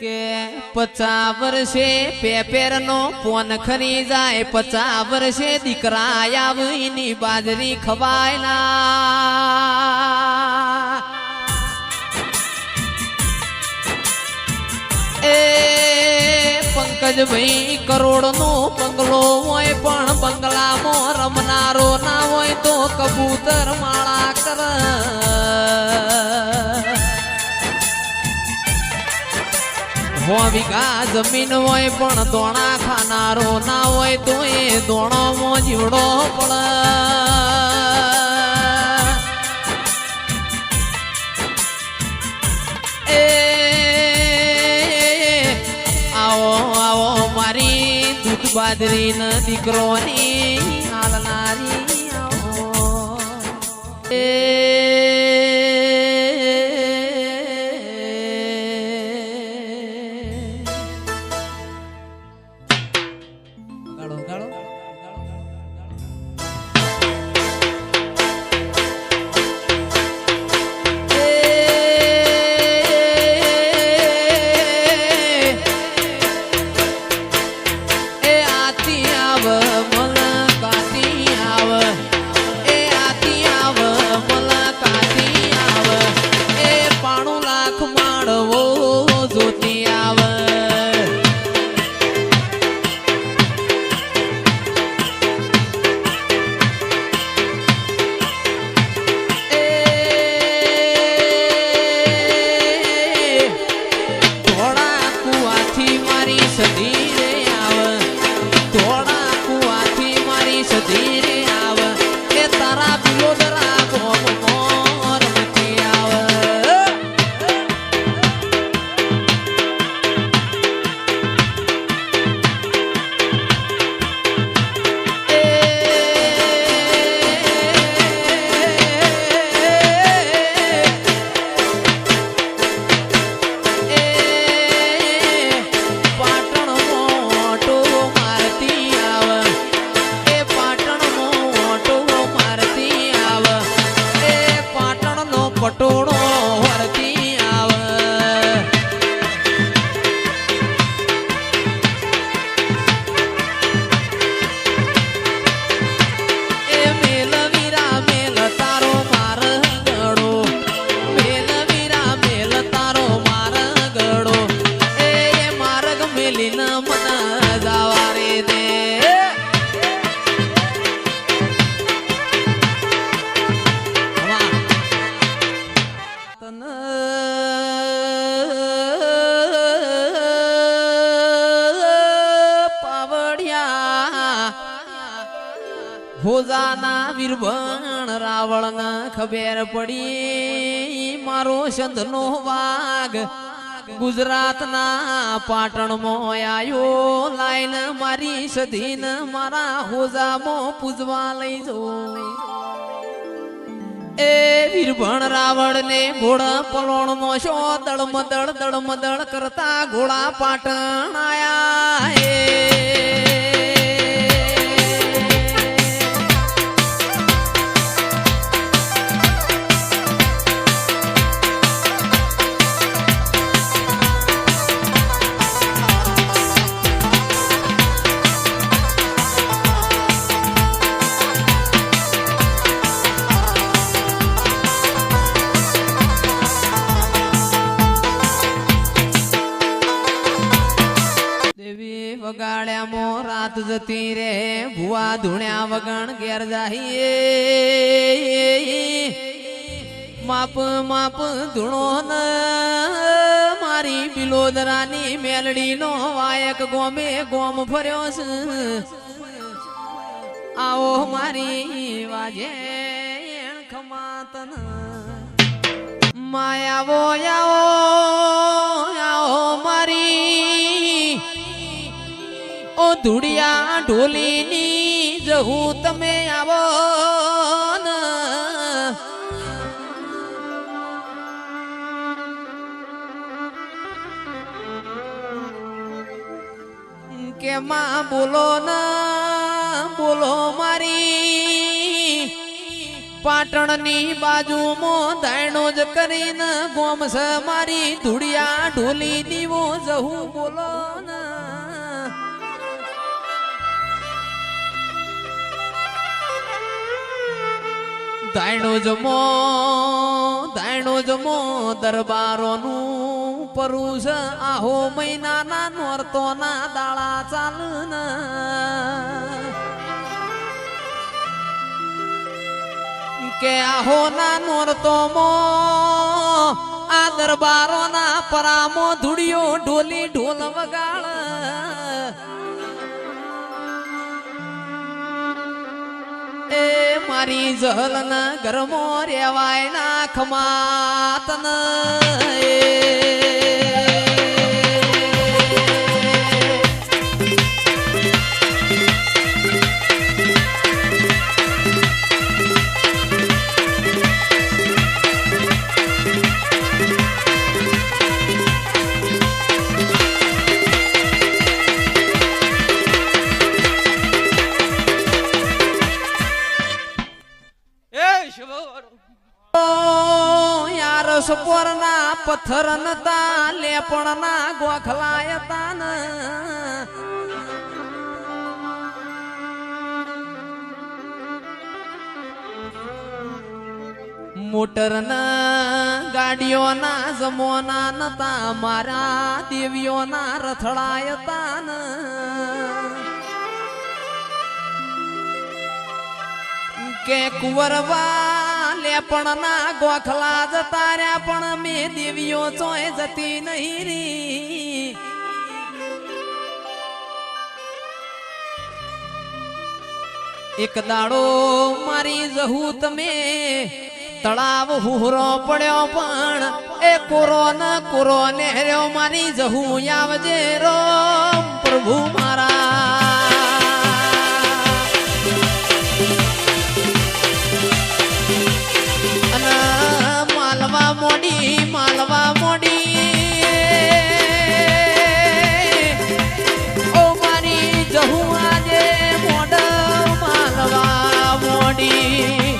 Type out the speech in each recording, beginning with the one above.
કે પચા વર્ષે પેપેર નો પોન ખરી જાય પચા વર્ષે દીકરા આવીની બાજરી ખવાય પંકજભાઈ કરોડ નો બંગલો હોય, પણ બંગલામાં રમનારો ના હોય તો કબૂતર માળા કર. હો જમીન હોય, પણ દોણા ખાનારો ના હોય તો એ દોણોમાં જીવડો પડે. મારી દૂધ બાજરી ન દીકરોની હાલનારી આવો. હોજાના વીરભણ રાવણ ખબેર પડી. મારો સંધનો વાઘ ગુજરાતના પાટણમાં આવ્યો લાઈન મારી સધીન મારા હોજામાં પૂજવા લઈ જો એ વીરભણ રાવણ ને ઘોડા પલોણ નો શો દળ મદળ દળ મદળ કરતા ઘોડા પાટણ આયા. વગાડ્યા મો રાત જતી રે. ભુવા ધૂણ્યા વગણ ઘેર જાહીએ. માપ માપ ધૂણો ન. મારી બિલોદરાની મેલડી નો વાયક ગોમે ગોમ ફર્યો છે આવો મારી વાજે ખમાતન. માયા આવો ધૂળિયા ઢોલીની જહું તમે આવો કે માં બોલો ના, બોલો મારી. પાટણની બાજુમાં દાયણો જ કરીને ગોમસ મારી. ધૂળિયા ઢોલી દીવો જહું બોલો દાયણો જમો દાયણો જમો દરબારોનું પરુષ આહો મહિનાના નોરતોના દાળા ચાલના. કે આહો ના નોરતો મો આ દરબારો ના પરામો ધૂળિયો ઢોલી ઢોલ વગાડ મારી જહલ ના ઘરમો રેવાય ના ખમાતન પથ્થર નતા લેપણના ગોખલાય તાન. મોટરના ગાડીઓના જમોના નતા, મારા દેવીઓના રથડાય તાન. કે કુંવરવા લેપણના ગોખલા જતા પણ મેં દેવીઓ ચોય જતી નહીં રી. એક દાડો મારી જહુ તમે તળાવ હુહરો પડ્યો, પણ એ કોરો ના કોરો નેહર્યો મારી જહુ આવજે રોમ. પ્રભુ મારા મોડી માલવા મોડી. ઓ મારી જહું આજે મોડ માલવા મોડી.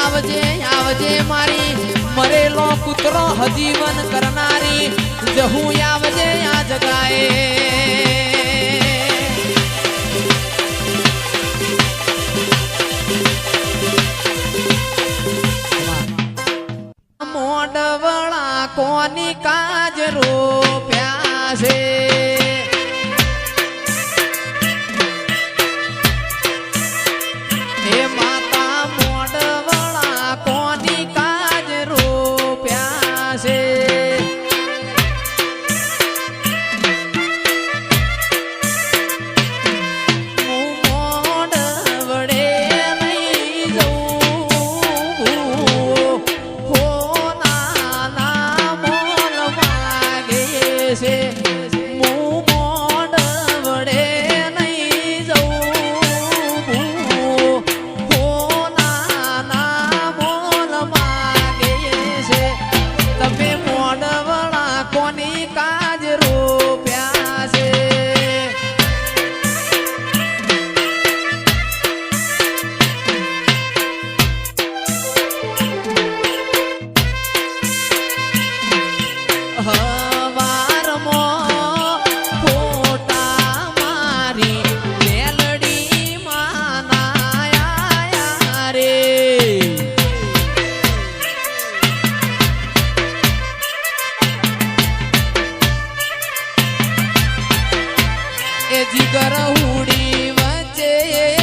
આવજે આવજે મારી મરેલો કૂતરો હજીવન કરનારી. જહું આવજે આ જગાએ. કોની કાજ રૂપ્યા છે હુડી વચ્ચે